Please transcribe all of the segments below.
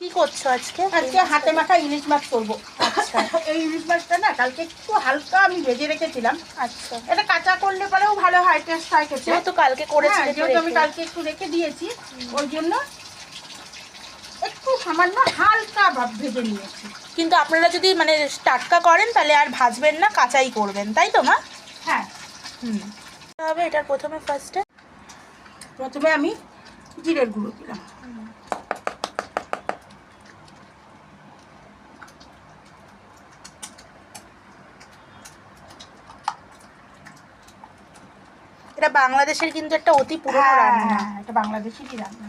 কি করছ আজকে? আজকে হাতে মাখা ইলিশ মাছ করব। আচ্ছা। এই ইলিশ মাছটা না কালকে একটু হালকা আমি ভেজে রেখেছিলাম। আচ্ছা। এটা কাঁচা করলে পরেও ভালো হয় টেস্ট হয় খেতে। যেহেতু কালকে করেছি হ্যাঁ, যেহেতু আমি কালকে একটু রেখে দিয়েছি ওই জন্য একটু সামান্য হালকা ভাব ভেজে নিয়েছি। কিন্তু আপনারা যদি মানে টাটকা করেন তাহলে আর ভাজবেন না কাঁচাই করবেন তাই তো মা? হ্যাঁ। হুম। হবে এটার প্রথমে ফার্স্টে প্রথমে আমি জিরের গুঁড়ো দিলাম। এটা বাংলাদেশের কিন্তু একটা অতি পুরনো রান্না। হ্যাঁ, এটা বাংলাদেশেরই রান্না।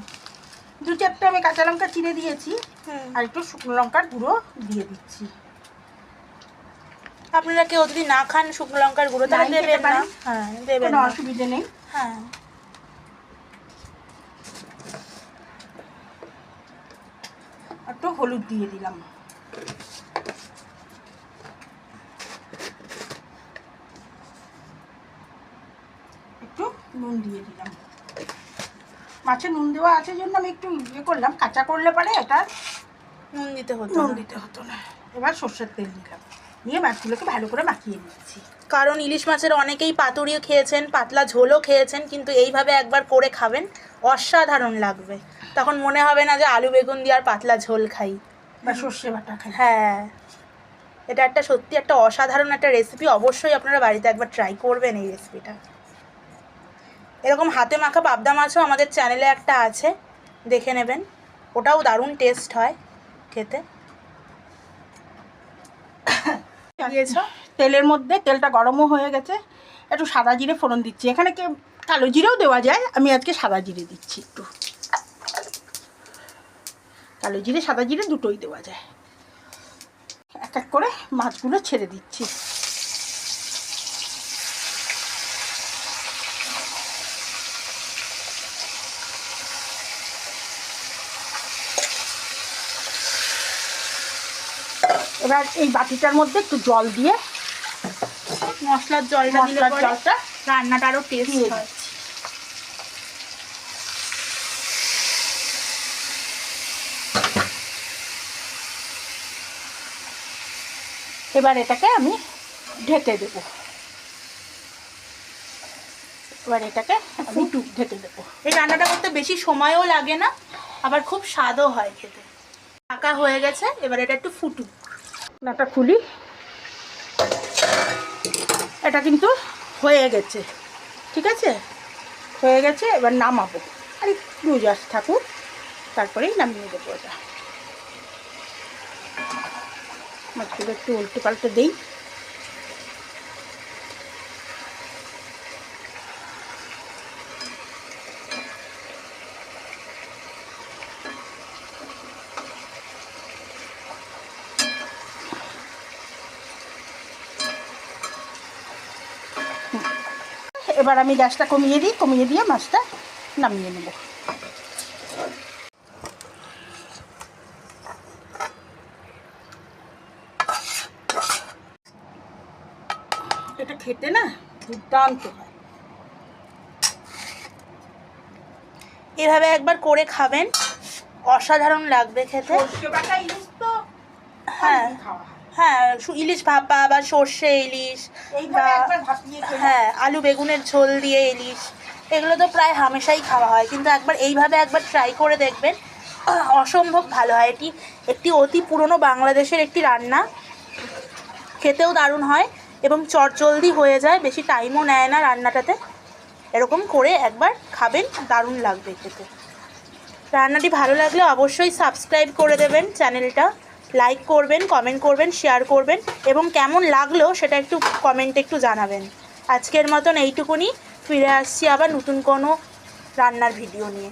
দু চারটে আমি কাঁচা লঙ্কা চিড়ে দিয়েছি আর একটু শুকনো লঙ্কার গুঁড়ো দিয়ে দিচ্ছি। আপনারা কেউ যদি না খান শুকনো লঙ্কার গুঁড়ো তাহলে দেবেন না। হ্যাঁ দেবেন কোনো। অসুবিধে নেই। হ্যাঁ। একটু হলুদ দিয়ে দিলাম একটু নুন দিয়ে দিলাম। মাছে নুন দেওয়া আছে জন্য আমি একটু ইয়ে করলাম কাঁচা করলে পরে এটা নুন দিতে হতো নুন দিতে হতো না। এবার সর্ষের তেল দিলাম। নিয়ে মাছগুলোকে ভালো করে মাখিয়ে নিচ্ছি কারণ ইলিশ মাছের অনেকেই পাতুরিও খেয়েছেন পাতলা ঝোলও খেয়েছেন কিন্তু এইভাবে একবার করে খাবেন অসাধারণ লাগবে। তখন মনে হবে না যে আলু বেগুন দিয়ে আর পাতলা ঝোল খাই। বা সর্ষে বাটা খাই। হ্যাঁ। এটা একটা সত্যি একটা অসাধারণ একটা রেসিপি অবশ্যই আপনারা বাড়িতে একবার ট্রাই করবেন এই রেসিপিটা এরকম হাতে মাখা পাবদা মাছও আমাদের চ্যানেলে একটা আছে, দেখে নেবেন। ওটাও দারুণ টেস্ট হয় খেতে। তেলের মধ্যে তেলটা গরমও হয়ে গেছে। একটু সাদা জিরে ফোড়ন দিচ্ছি। এখানে কে কালো জিরেও দেওয়া যায়। আমি আজকে সাদা জিরে দিচ্ছি একটু। কালো জিরে, সাদা জিরে দুটোই দেওয়া যায়। এক এক করে মাছগুলো ছেড়ে দিচ্ছি। এবার এই বাটিটার মধ্যে একটু জল দিয়ে মশলার জলটা দিলে মশলার জলটা রান্নাটা আরও টেস্ট হয়। এবার এটাকে আমি ঢেকে দেব। এবার এটাকে আমি ঢেকে দেবো। এই রান্নাটা করতে বেশি সময়ও লাগে না আবার খুব স্বাদও হয় খেতে। ঢাকা হয়ে গেছে এবার এটা একটু ফুটুক। নাটা খুলি। এটা কিন্তু হয়ে গেছে। ঠিক আছে? হয়ে গেছে, এবার নামাবো। আর একটু জাস্ট থাকুক, তারপরেই নামিয়ে দেবো এটা মাছগুলো একটু উল্টে পাল্টে দিই। এবার আমি গ্যাসটা কমিয়ে দিই কমিয়ে দিয়ে মাছটা নামিয়ে নেব। এটা খেতে না দুর্দান্ত হয়। এভাবে একবার করে খাবেন অসাধারণ লাগবে খেতে। হ্যাঁ। খাওয়া হয়। ইলিশ ভাপা বা সর্ষে ইলিশ বা হ্যাঁ আলু বেগুনের ঝোল দিয়ে ইলিশ এগুলো তো প্রায় হামেশাই খাওয়া হয়। কিন্তু একবার এইভাবে একবার ট্রাই করে দেখবেন অসম্ভব ভালো হয়। এটি একটি অতি পুরনো বাংলাদেশের একটি রান্না। খেতেও দারুণ হয় এবং চটজলদি হয়ে যায় বেশি টাইমও নেয় না রান্নাটাতে। এরকম করে একবার খাবেন দারুণ লাগবে খেতে। রান্নাটি ভালো লাগলে অবশ্যই সাবস্ক্রাইব করে দেবেন চ্যানেলটা। লাইক করবেন কমেন্ট করবেন শেয়ার করবেন এবং কেমন লাগল সেটা একটু কমেন্টে একটু জানাবেন। আজকের মতন এইটুকুনি, ফিরে আসছি আবার নতুন কোনো রান্নার ভিডিও নিয়ে।